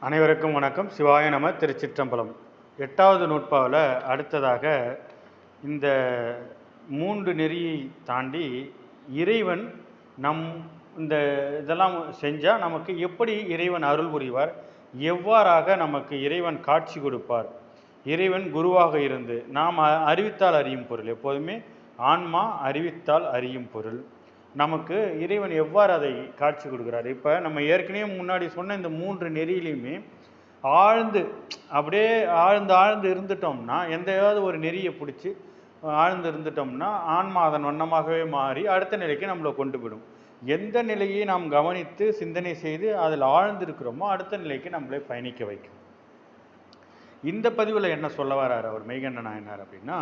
அனைவருக்கும் வணக்கம். சிவாய நம திருச்சிற்றம்பலம். எட்டாவது நூற்பாவில் அடுத்ததாக இந்த மூன்று நெறியை தாண்டி இறைவன் நம் இந்த இதெல்லாம் செஞ்சால் நமக்கு எப்படி இறைவன் அருள் புரிவார்? எவ்வாறாக நமக்கு இறைவன் காட்சி கொடுப்பார்? இறைவன் குருவாக இருந்து நாம் அ- அறிவித்தால் அறியும் பொருள். எப்போதுமே ஆன்மா அறிவித்தால் அறியும் பொருள். நமக்கு இறைவன் எவ்வாறு அதை காட்சி கொடுக்குறார்? இப்போ நம்ம ஏற்கனவே முன்னாடி சொன்ன இந்த மூன்று நெறியிலையுமே ஆழ்ந்து அப்படியே ஆழ்ந்து ஆழ்ந்து இருந்துட்டோம்னா எந்தையாவது ஒரு நெறியை பிடிச்சி ஆழ்ந்து இருந்துட்டோம்னா ஆன்மா அதன் வண்ணமாகவே மாறி அடுத்த நிலைக்கு நம்மளை கொண்டு விடும் எந்த நிலையை நாம் கவனித்து சிந்தனை செய்து அதில் ஆழ்ந்து இருக்கிறோமோ அடுத்த நிலைக்கு நம்மளை பயணிக்க வைக்கும். இந்த பதிவில் என்ன சொல்ல வரார் அவர் மெய்கண்ட நாயனார் அப்படின்னா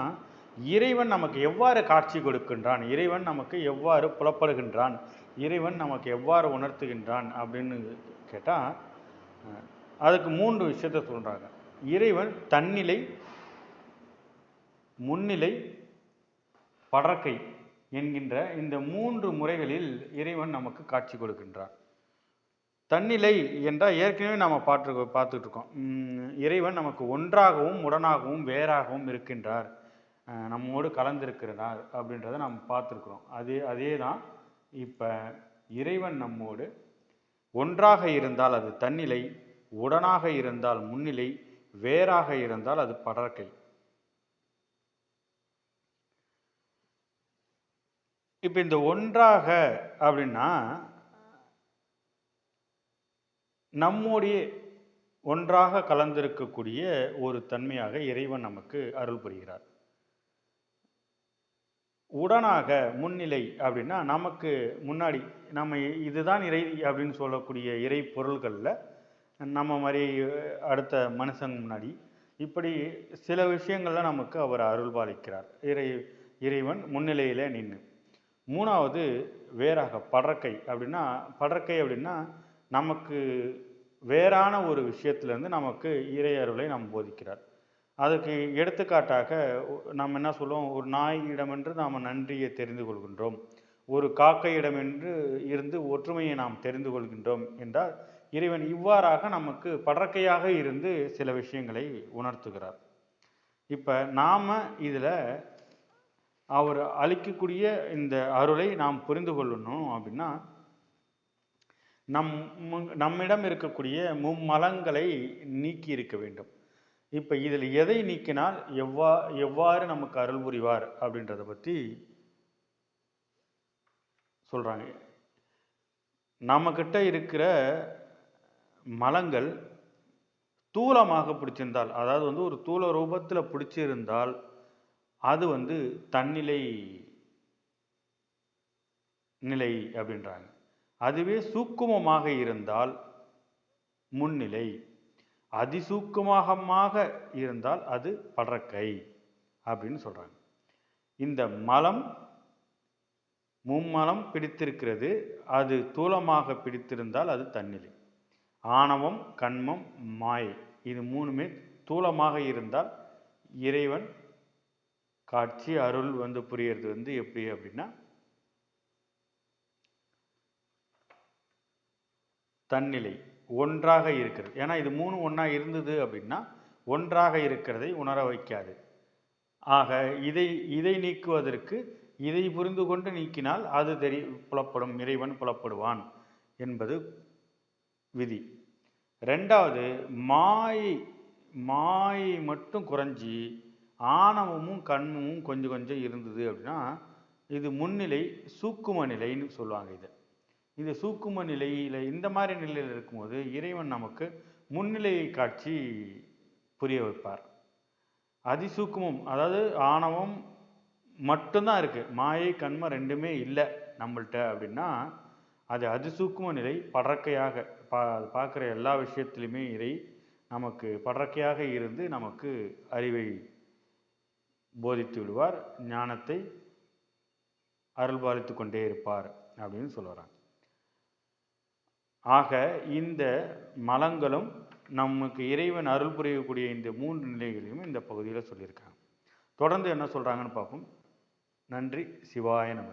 இறைவன் நமக்கு எவ்வாறு காட்சி கொடுக்கின்றான்? இறைவன் நமக்கு எவ்வாறு புலப்படுகின்றான்? இறைவன் நமக்கு எவ்வாறு உணர்த்துகின்றான்? அப்படின்னு கேட்டால் அதுக்கு மூன்று விஷயத்த சொல்கிறாங்க இறைவன் தன்னிலை முன்னிலை படற்கை என்கின்ற இந்த மூன்று முறைகளில் இறைவன் நமக்கு காட்சி கொடுக்கின்றான். தன்னிலை என்றால் ஏற்கனவே நம்ம பார்த்து பார்த்துட்ருக்கோம் இறைவன் நமக்கு ஒன்றாகவும் உடனாகவும் வேறாகவும் இருக்கின்றார். நம்மோடு கலந்திருக்கிறார் அப்படின்றத நம்ம பார்த்துருக்குறோம். அதே அதே தான் இப்போ இறைவன் நம்மோடு ஒன்றாக இருந்தால் அது தன்னிலை உடனாக இருந்தால் முன்னிலை வேறாக இருந்தால் அது படற்கை. இப்போ இந்த ஒன்றாக அப்படின்னா நம்முடைய ஒன்றாக கலந்திருக்கக்கூடிய ஒரு தன்மையாக இறைவன் நமக்கு அருள் புரிகிறார். உடனாக முன்னிலை அப்படின்னா நமக்கு முன்னாடி நம்ம இதுதான் இறை அப்படின்னு சொல்லக்கூடிய இறை பொருள்களில் நம்ம மாதிரி அடுத்த மனுஷங்க முன்னாடி இப்படி சில விஷயங்களில் நமக்கு அவர் அருள்பாலிக்கிறார். இறை இறைவன் முன்னிலையில் நின்று மூணாவது வேறாக படற்கை அப்படின்னா படற்கை அப்படின்னா நமக்கு வேறான ஒரு விஷயத்துலேருந்து நமக்கு இறை அருளை நாம் போதிக்கிறார். அதுக்கு எடுத்துக்காட்டாக நாம் என்ன சொல்லுவோம்? ஒரு நாயிடமென்று நாம் நன்றியை தெரிந்து கொள்கின்றோம். ஒரு காக்கையிடமென்று இருந்து ஒற்றுமையை நாம் தெரிந்து கொள்கின்றோம் என்றால் இறைவன் இவ்வாறாக நமக்கு படற்கையாக இருந்து சில விஷயங்களை உணர்த்துகிறார். இப்போ நாம் இதில் அவர் அளிக்கக்கூடிய இந்த அருளை நாம் புரிந்து கொள்ளணும் அப்படின்னா நம் நம்மிடம் இருக்கக்கூடிய மும்மலங்களை நீக்கி இருக்க வேண்டும். இப்போ இதில் எதை நீக்கினால் எவ்வா எவ்வாறு நமக்கு அருள் புரிவார் அப்படின்றத பற்றி சொல்கிறாங்க நம்மக்கிட்ட இருக்கிற மலங்கள் தூளமாக பிடிச்சிருந்தால் அதாவது வந்து ஒரு தூள ரூபத்தில் பிடிச்சிருந்தால் அது வந்து தன்னிலை நிலை அப்படின்றாங்க. அதுவே சூக்குமமாக இருந்தால் முன்னிலை. அதிசூக்கமாக இருந்தால் அது படற்கை அப்படின்னு சொல்கிறாங்க இந்த மலம் மும்மலம் பிடித்திருக்கிறது அது தூலமாக பிடித்திருந்தால் அது தன்னிலை. ஆணவம் கண்மம் மாயை இது மூணுமே தூலமாக இருந்தால் இறைவன் காட்சி அருள் வந்து புரியறது வந்து எப்படி அப்படின்னா தன்னிலை. ஒன்றாக இருக்கிறது. ஏன்னா இது மூணு ஒன்றா இருந்தது அப்படின்னா ஒன்றாக இருக்கிறதை உணர வைக்காது. ஆக இதை இதை நீக்குவதற்கு இதை புரிந்து கொண்டு நீக்கினால் அது தெரி புலப்படும் இறைவன் புலப்படுவான் என்பது விதி. ரெண்டாவது மாயை மாயை மட்டும் குறைஞ்சி ஆணவமும் கண்மமும் கொஞ்சம் கொஞ்சம் இருந்தது அப்படின்னா இது முன்னிலை சூக்கும நிலைன்னு சொல்லுவாங்க இதை. இது சூக்கும நிலையில் இந்த மாதிரி நிலையில் இருக்கும்போது இறைவன் நமக்கு முன்னிலையை காட்சி புரிய வைப்பார். அதிசூக்குமம் அதாவது ஆணவம் மட்டும்தான் இருக்குது மாயை கண்மம் ரெண்டுமே இல்லை நம்மள்கிட்ட அப்படின்னா அது அதிசூக்கும நிலை படற்கையாக பா பார்க்குற எல்லா விஷயத்திலுமே இறை நமக்கு படற்கையாக இருந்து நமக்கு அறிவை போதித்து விடுவார் ஞானத்தை அருள்பாலித்து கொண்டே இருப்பார் அப்படின்னு சொல்லுறாங்க. ஆக இந்த மலங்களும் நமக்கு இறைவன் அருள் புரியக்கூடிய இந்த மூன்று நிலைகளையும் இந்த பகுதியில் சொல்லியிருக்காங்க. தொடர்ந்து என்ன சொல்கிறாங்கன்னு பார்ப்போம். நன்றி சிவாய நம.